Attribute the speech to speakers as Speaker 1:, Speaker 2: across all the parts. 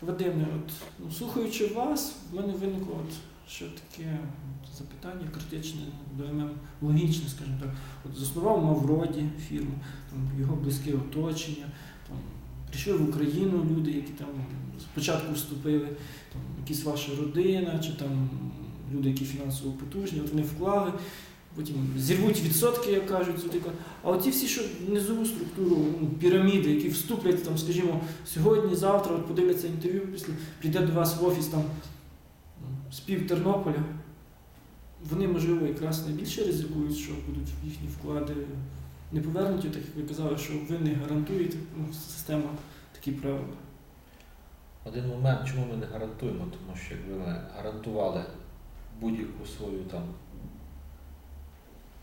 Speaker 1: Вадиме, от ну, слухаючи вас, в мене виникло от що таке запитання критичне до ММ, логічне, скажімо так. От заснував Мавроді фірму, там його близьке оточення, там прийшли в Україну люди, які там спочатку вступили, там якась ваша родина, чи там люди, які фінансово потужні, от вони вклали. Потім зірвуть відсотки, як кажуть. А оті всі, що низову структуру, ну, піраміди, які вступлять, там, скажімо, сьогодні, завтра, от подивляться інтерв'ю, після прийде до вас в офіс там пів Тернополя, вони, можливо, якраз найбільше ризикують, що будуть їхні вклади не повернуті, так як ви казали, що ви не гарантуєте, ну, система такі правила.
Speaker 2: Один момент, чому ми не гарантуємо, тому що якби ми гарантували будь-яку свою там,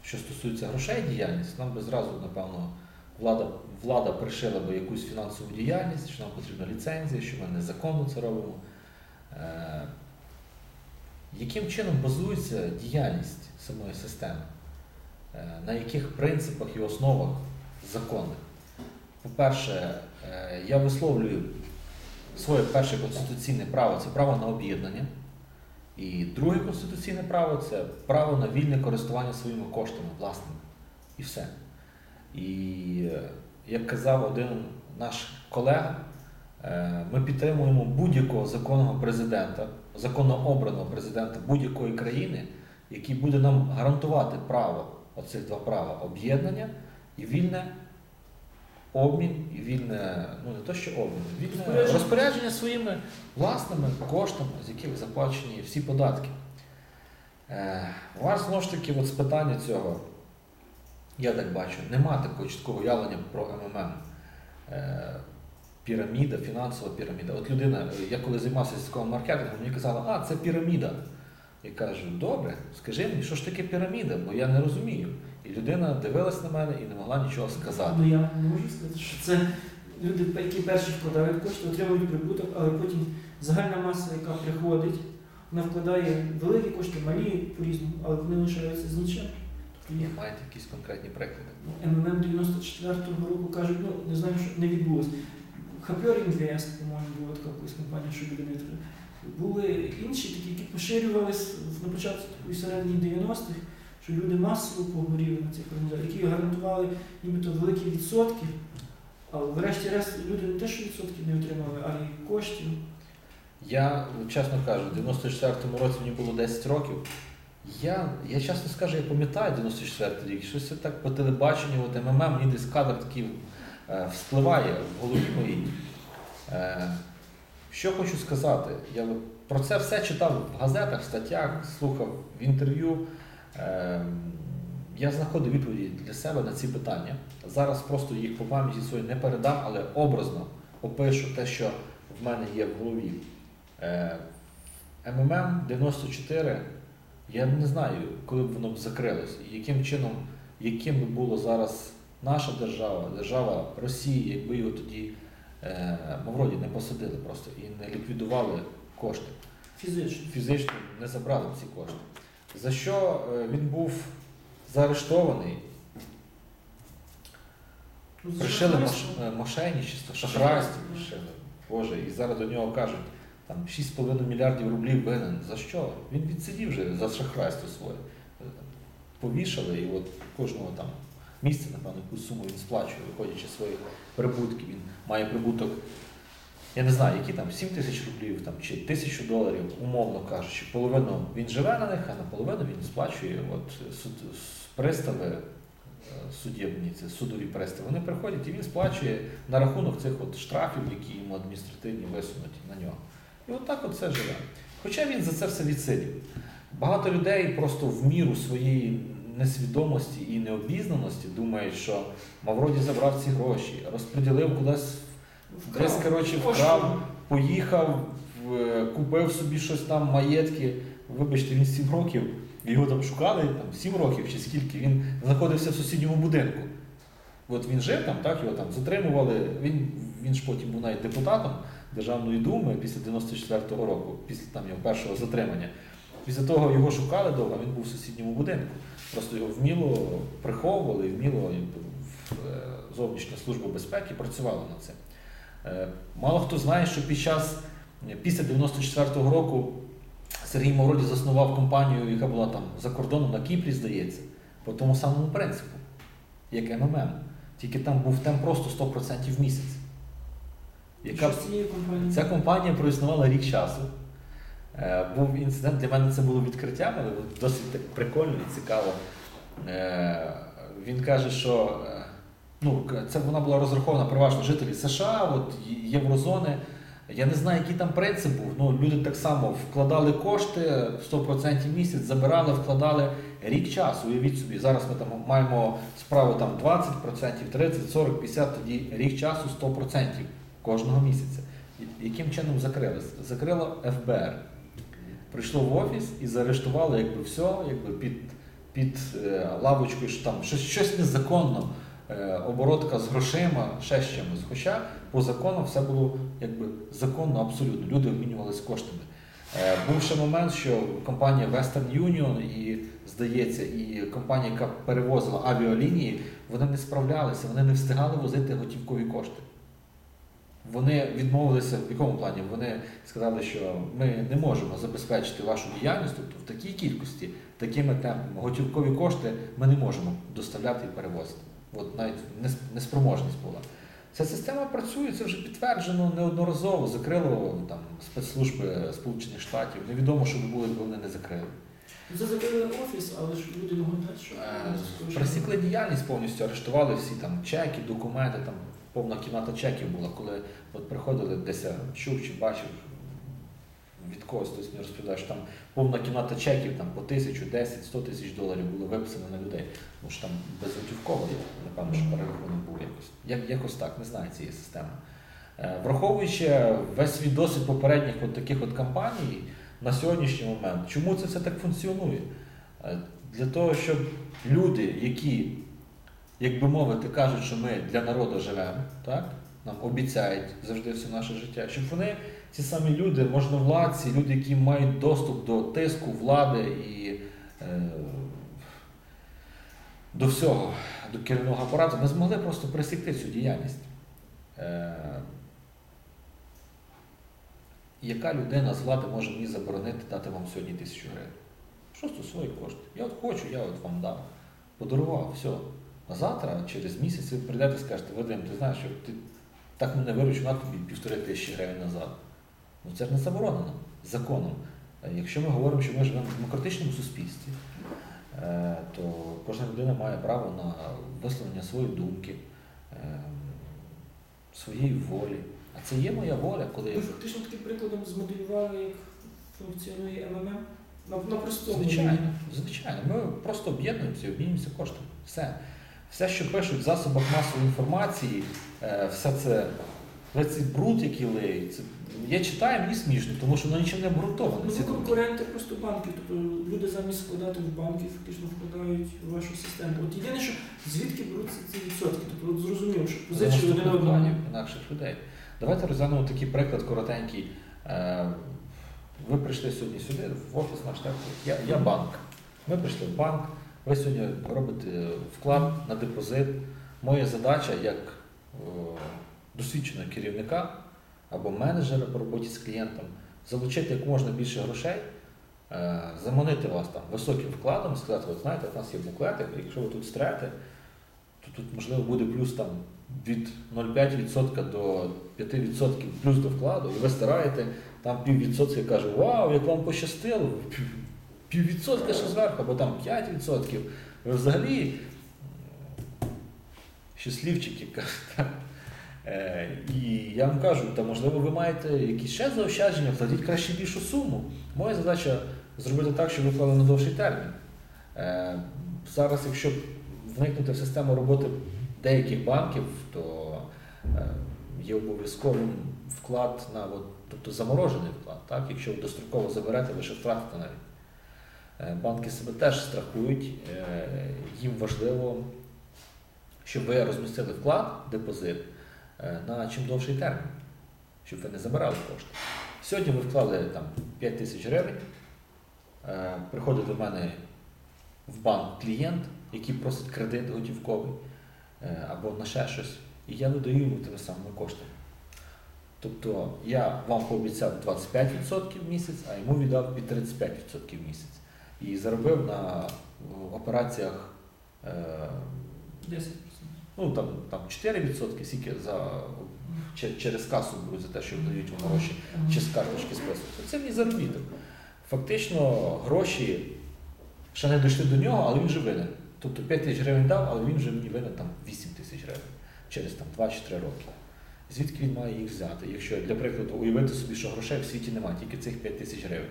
Speaker 2: що стосується грошей діяльність, нам би зразу, напевно, влада, влада пришила би якусь фінансову діяльність, що нам потрібна ліцензія, що ми незаконно це робимо. Е, яким чином базується діяльність самої системи? Е, на яких принципах і основах законних? По-перше, е, я висловлюю своє перше конституційне право це право на об'єднання. І друге конституційне право це право на вільне користування своїми коштами власними. І все. І е, як казав один наш колега, е, ми підтримуємо будь-якого законного президента, законно обраного президента будь-якої країни, який буде нам гарантувати право, оцих два права об'єднання і вільне обмін і вільне, ну не то що обмін, вільне
Speaker 1: Розпорядження.
Speaker 2: розпорядження своїми власними коштами, з яких заплачені всі податки. Е, у вас знову ж таки от з питання цього, я так бачу, нема такого чіткого уявлення про МММ. Е, піраміда, фінансова піраміда. От людина, я коли займався сільськовим маркетингом, мені казала, а це піраміда. Я кажу, добре, скажи мені, що ж таке піраміда, бо я не розумію. І людина дивилась на мене і не могла нічого сказати.
Speaker 1: Ну я не можу сказати, що це люди, які перші вкладають кошти, отримують прибуток, але потім загальна маса, яка приходить, вона вкладає великі кошти, малі по-різному, але вони лишаються з нічим. Тобто
Speaker 2: Маєте якісь конкретні приклади?
Speaker 1: ну, МММ 94-го року кажуть, ну не знаю, що не відбулося. Хапер Інвест, по-моєму, була така якась компанія, що люди не треба. Були інші такі, які поширювалися на початку і середині 90-х, що люди масово погоріли на цих організаціях, які гарантували нібито великі відсотки, але врешті-решт люди не те, що відсотків не отримали, а й коштів.
Speaker 2: Я чесно кажу, в 94-му році мені було 10 років. Я, я чесно скажу, я пам'ятаю 94-й рік, щось це так по телебаченню, от МММ, мені десь кадр такий е, вспливає в голові моїй. Е, що хочу сказати? Я про це все читав в газетах, в статтях, слухав в інтерв'ю. Е, я знаходив відповіді для себе на ці питання. Зараз просто їх по пам'яті своїй не передам, але образно опишу те, що в мене є в голові. Е, МММ 94, я не знаю, коли б воно б закрилось, яким чином, яким би було зараз наша держава, держава Росії, якби його тоді е, Мавроді не посадили просто і не ліквідували кошти.
Speaker 1: Фізично.
Speaker 2: Фізично не забрали ці кошти. За що е, він був заарештований,
Speaker 1: Ну,
Speaker 2: пришили е, мошенничество, шахрайство пришили. Боже, і зараз до нього кажуть, там 6,5 мільярдів рублів винен. За що? Він відсидів вже за шахрайство своє. Е, Повішали, і от кожного там місця, напевно, якусь суму він сплачує, виходячи з своїх прибутків. Він має прибуток, я не знаю, які там 7 тисяч рублів там, чи тисячу доларів, умовно кажучи. Половину він живе на них, а наполовину він сплачує от, суд, пристави е, судебні, це судові пристави. Вони приходять і він сплачує на рахунок цих от штрафів, які йому адміністративні висунуті на нього. І от так от це живе. Хоча він за це все відсидів. Багато людей просто в міру своєї несвідомості і необізнаності думають, що Мавроді забрав ці гроші, розподілив кудись, десь коротше, вкрав, поїхав, купив собі щось там, маєтки. Вибачте, він 7 років, його там шукали, там 7 років чи скільки, він знаходився в сусідньому будинку. От він жив там, так, його там затримували. Він, він ж потім був навіть депутатом Державної думи після 94-го року, після там його першого затримання. Після того його шукали довго, він був в сусідньому будинку. Просто його вміло приховували, вміло е, зовнішня служба безпеки працювала над цим. Е, Мало хто знає, що під час Після 94-го року Сергій Мавроді заснував компанію, яка була там за кордоном на Кіпрі, здається, по тому самому принципу, як МММ. Тільки там був темп просто 100% в місяць. Яка... Ця компанія проіснувала рік часу. Е, був інцидент, для мене це було відкриттям, але досить так прикольно і цікаво. Е, він каже, що ну, це вона була розрахована переважно жителі США, от, Єврозони. Я не знаю, який там принцип був. Ну, люди так само вкладали кошти 100% місяць, забирали, вкладали рік часу. Уявіть собі, зараз ми там маємо справу там 20%, 30, 40, 50%, тоді рік часу 100% кожного місяця. Яким чином закрили? Закрило ФБР. Прийшло в офіс і заарештувало якби все, якби під, під е, лавочкою, що там щось, щось незаконно, оборотка з грошима, ще з чимось. Хоча по закону все було якби законно абсолютно. Люди обмінювалися коштами. Е, був ще момент, що компанія Western Union і, здається, і компанія, яка перевозила авіалінії, вони не справлялися, вони не встигали возити готівкові кошти. Вони відмовилися в якому плані? Вони сказали, що ми не можемо забезпечити вашу діяльність, тобто в такій кількості, такими темпами, готівкові кошти ми не можемо доставляти і перевозити. От навіть неспроможність була. Ця система працює, це вже підтверджено неодноразово. Закрило там спецслужби Сполучених Штатів. Невідомо, що би було, якби вони не закрили.
Speaker 1: Це закрили офіс, але ж люди дати, що
Speaker 2: Е, Пресікли діяльність повністю, арештували всі там чеки, документи, там повна кімната чеків була, коли от приходили десь чув чи бачив від когось, хтось мені розповідає, що там повна кімната чеків там по тисячу, 10, 100 тисяч доларів було виписано на людей. Тому що там безготівково, напевно, що перерахунок був якось. Як, якось так, не знаю цієї системи. Е, Враховуючи весь свій досвід попередніх от таких от кампаній на сьогоднішній момент, чому це все так функціонує? Е, Для того, щоб люди, які, як би мовити, кажуть, що ми для народу живемо, так? нам обіцяють завжди все наше життя, щоб вони, ці самі люди, можновладці, люди, які мають доступ до тиску, влади і е, до всього, до керівного апарату, не змогли просто пресікти цю діяльність. Е, яка людина з влади може мені заборонити дати вам сьогодні тисячу гривень? Просто свої кошти. Я от хочу, я от вам дам. Подарував, все. А завтра, через місяць, ви прийдете і скажете, Вадим, ти знаєш, що ти так мене виручив на тобі півтори тисячі гривень назад. Ну це ж не заборонено законом. Е, Якщо ми говоримо, що ми живемо в демократичному суспільстві, е, то кожна людина має право на висловлення своєї думки, е, своєї волі. А це є моя воля, коли
Speaker 1: Ви фактично таким прикладом змоделювали, як функціонує МММ? На, на простому
Speaker 2: Звичайно, звичайно. Ми просто об'єднуємося і обмінюємося коштами. Все. Все, що пишуть в засобах масової інформації, все це, весь цей бруд, який лиють, це, я читаю, мені смішно, тому що воно нічим не обґрунтоване.
Speaker 1: Ну, ви конкуренти просто банків, тобто люди замість складати в банки, фактично вкладають в вашу систему. От єдине, що звідки беруться ці відсотки? Тобто от зрозуміло, що позичили один
Speaker 2: наступних
Speaker 1: одному.
Speaker 2: інакших людей. Давайте розглянемо такий приклад коротенький. Е, Ви прийшли сьогодні сюди, в офіс наш, так? Я, я банк. Ми прийшли в банк, ви сьогодні робите вклад на депозит. Моя задача як е, досвідченого керівника або менеджера по роботі з клієнтом залучити як можна більше грошей, е, заманити вас там високим вкладом, сказати, от знаєте, у нас є буклетик, якщо ви тут стрете, то тут можливо буде плюс там від 0,5% до 5% плюс до вкладу, і ви стараєте там піввідсотка каже, вау, як вам пощастило, піввідсотка ще зверху, або там 5%. Ви взагалі щасливчики. так. Е, І я вам кажу, та можливо ви маєте якісь ще заощадження, вкладіть краще більшу суму. Моя задача зробити так, щоб ви вклали на довший термін. Е, Зараз, якщо вникнути в систему роботи деяких банків, то е, є обов'язковим вклад на от, тобто заморожений вклад. Так? Якщо достроково заберете, ви ще втратите навіть. Банки себе теж страхують, їм важливо, щоб ви розмістили вклад, депозит на чим довший термін, щоб ви не забирали кошти. Сьогодні ви вклали там 5 тисяч гривень, е, приходить до мене в банк клієнт, який просить кредит готівковий е, або на ще щось, і я видаю йому тими самими коштами. Тобто я вам пообіцяв 25% в місяць, а йому віддав під 35% в місяць. І заробив на операціях е,
Speaker 1: 10%.
Speaker 2: Ну, там, там 4%, скільки за, через касу беруть за те, що дають вам гроші, чи з карточки списують. Це мій заробіток. Фактично гроші ще не дійшли до нього, але він вже винен. Тобто 5 тисяч гривень дав, але він вже мені винен там 8 тисяч гривень через там, 2 чи 3 роки. Звідки він має їх взяти? Якщо, для прикладу, уявити собі, що грошей в світі немає, тільки цих 5 тисяч гривень.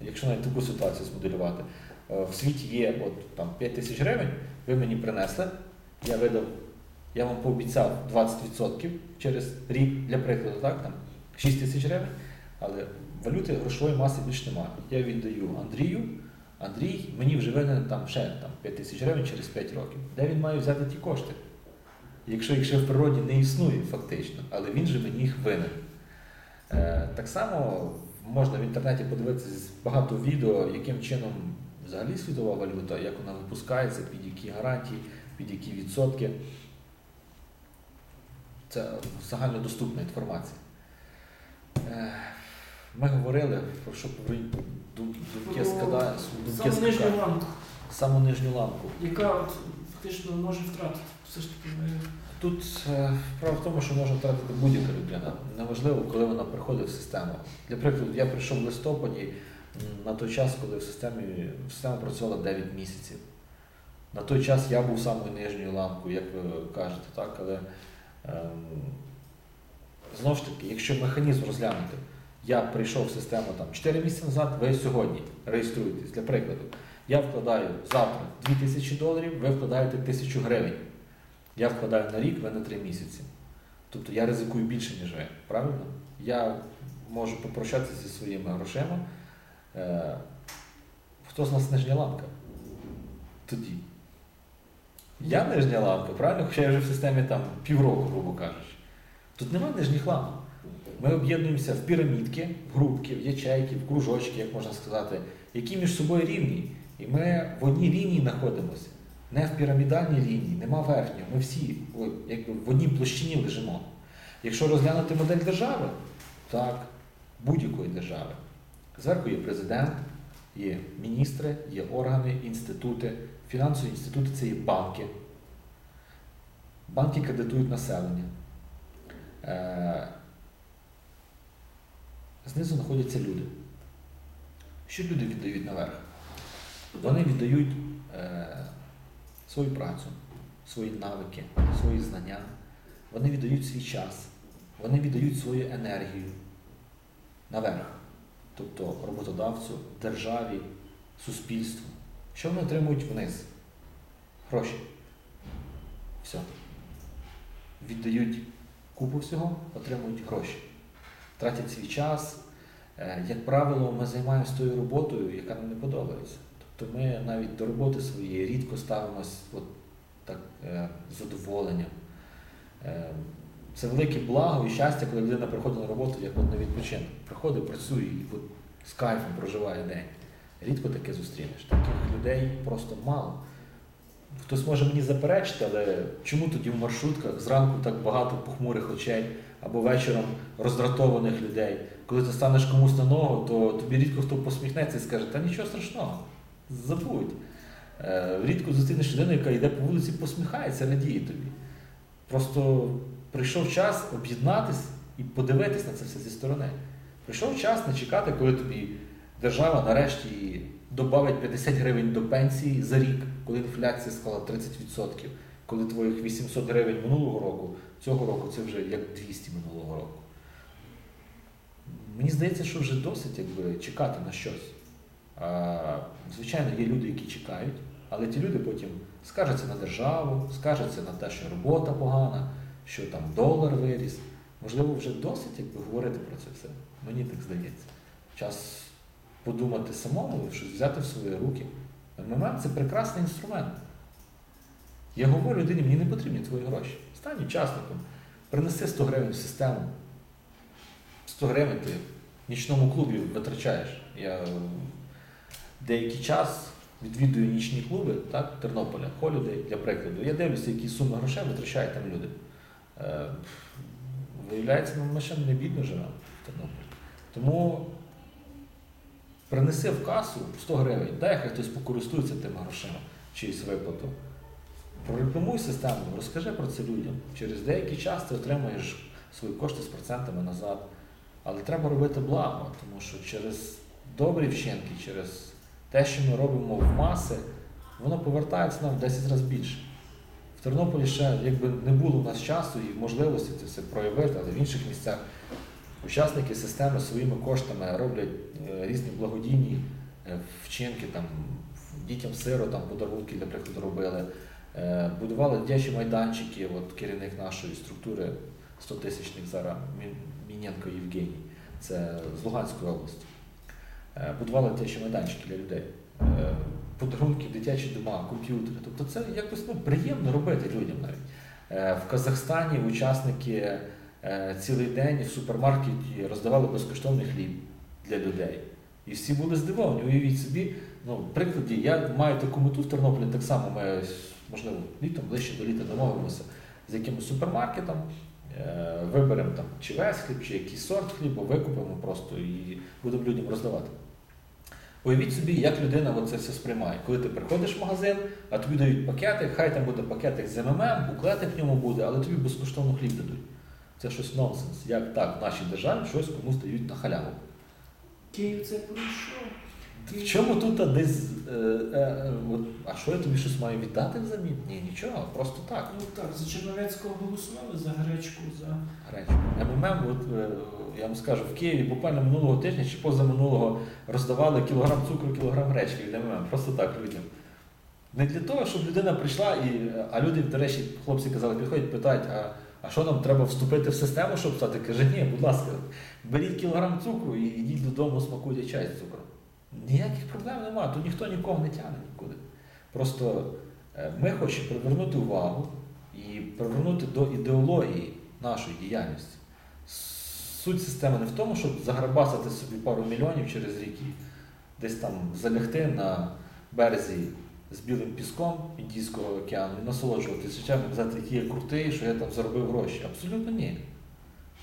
Speaker 2: Якщо навіть таку ситуацію змоделювати, е, в світі є от, там, 5 тисяч гривень, ви мені принесли, я видав, я вам пообіцяв 20% через рік, для прикладу, так, там, 6 тисяч гривень, але валюти грошової маси більше немає. Я віддаю Андрію, Андрій мені вже винен там ще там, 5 тисяч гривень через 5 років. Де він має взяти ті кошти? Якщо їх ще в природі не існує фактично, але він же мені їх винен. Е, так само можна в інтернеті подивитися багато відео, яким чином взагалі світова валюта, як вона випускається, під які гарантії, під які відсотки. Це загальнодоступна інформація. Е, Ми говорили про що дум- думки складає,
Speaker 1: нижню ланку,
Speaker 2: саму нижню ланку.
Speaker 1: яка от, фактично може втратити. Все ж таки ми
Speaker 2: Тут е, справа в тому, що може втратити будь-яка людина. Неважливо, коли вона приходить в систему. Для прикладу, я прийшов в листопаді на той час, коли в системі система працювала 9 місяців. На той час я був самою нижньою ланкою, як ви кажете, так? Але ем, знову ж таки, якщо механізм розглянути, я прийшов в систему там 4 місяці назад, ви сьогодні реєструєтесь. Для прикладу, я вкладаю завтра 2000 доларів, ви вкладаєте 1000 гривень. Я вкладаю на рік, ви на 3 місяці. Тобто я ризикую більше, ніж ви. Правильно? Я можу попрощатися зі своїми грошима. Е, хто з нас нижня ланка? Тоді. Я нижня ланка, правильно? Хоча я вже в системі там півроку, грубо кажучи. Тут немає нижніх ланок. Ми об'єднуємося в пірамідки, в групки, в ячейки, в кружочки, як можна сказати, які між собою рівні. І ми в одній лінії знаходимося. Не в пірамідальній лінії, нема верхньої. Ми всі якби в одній площині лежимо. Якщо розглянути модель держави, так, будь-якої держави. Зверху є президент, є міністри, є органи, інститути. Фінансові інститути це є банки. Банки кредитують населення. Е, Знизу знаходяться люди. Що люди віддають наверх? Вони віддають е, свою працю, свої навики, свої знання, вони віддають свій час, вони віддають свою енергію наверх, тобто роботодавцю, державі, суспільству. Що вони отримують вниз? Гроші. Все. Віддають купу всього, отримують гроші. Тратять свій час. Е, Як правило, ми займаємося тою роботою, яка нам не подобається. Тобто ми навіть до роботи своєї рідко ставимось от так е, задоволенням. Е, Це велике благо і щастя, коли людина приходить на роботу, як от на відпочинок. Приходить, працює і от з кайфом проживає день. Рідко таке зустрінеш. Таких людей просто мало. Хтось може мені заперечити, але чому тоді в маршрутках зранку так багато похмурих очей або вечором роздратованих людей? Коли ти станеш комусь на ногу, то тобі рідко хто посміхнеться і скаже, та нічого страшного, забудь. Е, Рідко зустрінеш людину, яка йде по вулиці, посміхається, радіє тобі. Просто прийшов час об'єднатись і подивитись на це все зі сторони. Прийшов час не чекати, коли тобі держава нарешті додавить 50 гривень до пенсії за рік, коли інфляція склала 30%, коли твоїх 800 гривень минулого року, цього року це вже як 200 минулого року. Мені здається, що вже досить якби, чекати на щось. Звичайно, є люди, які чекають, але ті люди потім скаржаться на державу, скаржаться на те, що робота погана, що там долар виріс. Можливо, вже досить якби, говорити про це все. Мені так здається. Час подумати самому, щось взяти в свої руки. МММ це прекрасний інструмент. Я говорю людині, мені не потрібні твої гроші. Стань учасником, принеси 100 гривень в систему. 100 гривень ти в нічному клубі витрачаєш. Я деякий час відвідую нічні клуби так, Тернополя, Холідей, для прикладу. Я дивлюся, які суми грошей витрачають там люди. Е, Виявляється, ну, ми ще не бідно живемо в Тернополі. Тому принеси в касу 100 гривень, дай хай хтось покористується тими грошима, чиюсь виплату. Прорекламуй систему, розкажи про це людям. Через деякий час ти отримаєш свої кошти з процентами назад. Але треба робити благо, тому що через добрі вчинки, через те, що ми робимо в маси, воно повертається нам в 10 разів більше. В Тернополі ще якби не було у нас часу і можливості це все проявити, але в інших місцях учасники системи своїми коштами роблять е, різні благодійні е, вчинки, там, дітям сиротам подарунки, для прикладу, робили. Е, Будували дитячі майданчики, от керівник нашої структури 100 тисячних зараз Мін- Мінєнко Євгеній, це з Луганської області. Будували дитячі майданчики для людей. Подарунки, дитячі дома, комп'ютери. Тобто це якось ну, приємно робити людям навіть. В Казахстані учасники цілий день в супермаркеті роздавали безкоштовний хліб для людей. І всі були здивовані. Уявіть собі, ну, в прикладі, я маю таку мету в Тернополі, так само ми, можливо, літом, ближче до літа домовимося з якимось супермаркетом, е, виберемо там чи весь хліб, чи якийсь сорт хлібу, викупимо просто і будемо людям роздавати. Уявіть собі, як людина це все сприймає. Коли ти приходиш в магазин, а тобі дають пакети, хай там буде пакетик з МММ, буклетик в ньому буде, але тобі безкоштовно хліб дадуть. Це щось нонсенс. Як так в нашій державі щось комусь дають на халяву.
Speaker 1: Київ це пройшов.
Speaker 2: В чому тут десь. Е, е, е, от, а що я тобі щось маю віддати взамін? Ні, нічого, просто так.
Speaker 1: Ну так, за Черновецького голосували, за гречку, за.
Speaker 2: Речі. МММ, от, е, я вам скажу, в Києві буквально минулого тижня чи позаминулого роздавали кілограм цукру, кілограм гречки від МММ. Просто так людям. Не для того, щоб людина прийшла, і, а люди, до речі, хлопці казали, підходять, питають, а, а що нам треба вступити в систему, щоб стати? Каже, ні, будь ласка, беріть кілограм цукру і йдіть додому, смакуйте чай з цукром. Ніяких проблем немає, тут ніхто нікого не тягне нікуди. Просто е, ми хочемо привернути увагу і привернути до ідеології нашої діяльності. Суть системи не в тому, щоб заграбасити собі пару мільйонів через рік і десь там залягти на березі з білим піском Індійського океану і насолоджуватися життям і казати, який я крутий, що я там заробив гроші. Абсолютно ні.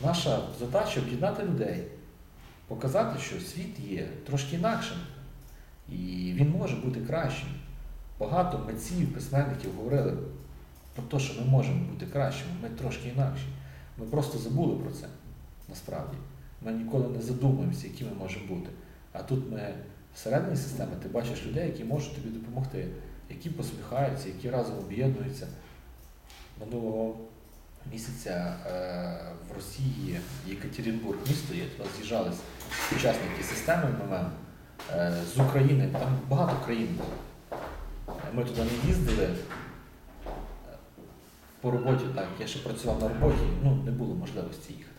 Speaker 2: Наша задача об'єднати людей, показати, що світ є трошки інакшим. І він може бути кращим. Багато митців, письменників говорили про те, що ми можемо бути кращими, ми трошки інакші. Ми просто забули про це насправді. Ми ніколи не задумуємося, які ми можемо бути. А тут ми всередині системи ти бачиш людей, які можуть тобі допомогти, які посміхаються, які разом об'єднуються. Минулого місяця е, в Росії Єкатеринбург місто є, туди з'їжджались учасники системи МММ е, з України, там багато країн було. Ми туди не їздили. Е, По роботі, так, я ще працював на роботі, ну не було можливості їхати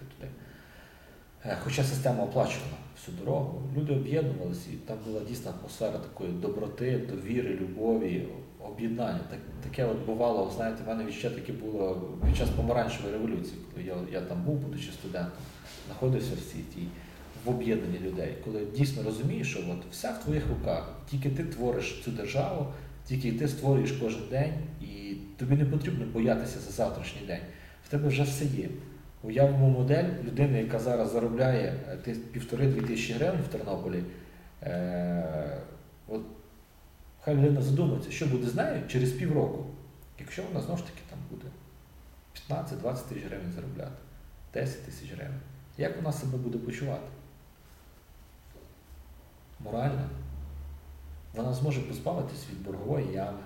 Speaker 2: Хоча система оплачувала всю дорогу, люди об'єднувалися, і там була дійсна атмосфера такої доброти, довіри, любові, об'єднання. Так, таке от бувало, знаєте, в мене відчуття таке було під час помаранчевої революції, коли я, я там був, будучи студентом, знаходився в світі, в об'єднанні людей, коли дійсно розумієш, що от все в твоїх руках, тільки ти твориш цю державу, тільки ти створюєш кожен день, і тобі не потрібно боятися за завтрашній день. В тебе вже все є. Уявимо модель людини, яка зараз заробляє е, півтори-дві тисячі гривень в Тернополі. Е, от, хай людина задумається, що буде з нею через півроку, якщо вона знову ж таки там буде 15-20 тисяч гривень заробляти, 10 тисяч гривень. Як вона себе буде почувати? Морально. Вона зможе позбавитись від боргової ями.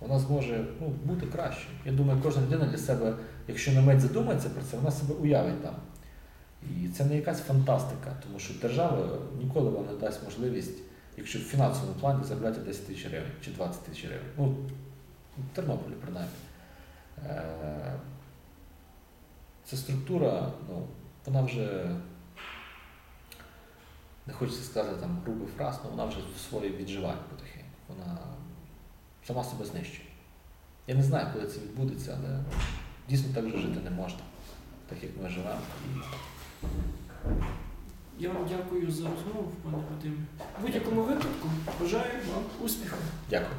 Speaker 2: Вона зможе ну, бути кращою. Я думаю, кожна людина для себе, якщо на мить задумається про це, вона себе уявить там. І це не якась фантастика, тому що держава ніколи вам не дасть можливість, якщо в фінансовому плані заробляти 10 тисяч гривень чи 20 тисяч гривень. Ну, в Тернополі принаймні. Е, Ця структура, ну, вона вже, не хочеться сказати там грубий фраз, але вона вже своє відживає потихеньку. Вона сама себе знищує. Я не знаю, коли це відбудеться, але дійсно так вже жити не можна, так як ми живемо.
Speaker 1: Я вам дякую за розмову, пане Вадиме. В будь-якому випадку бажаю вам успіху.
Speaker 2: Дякую.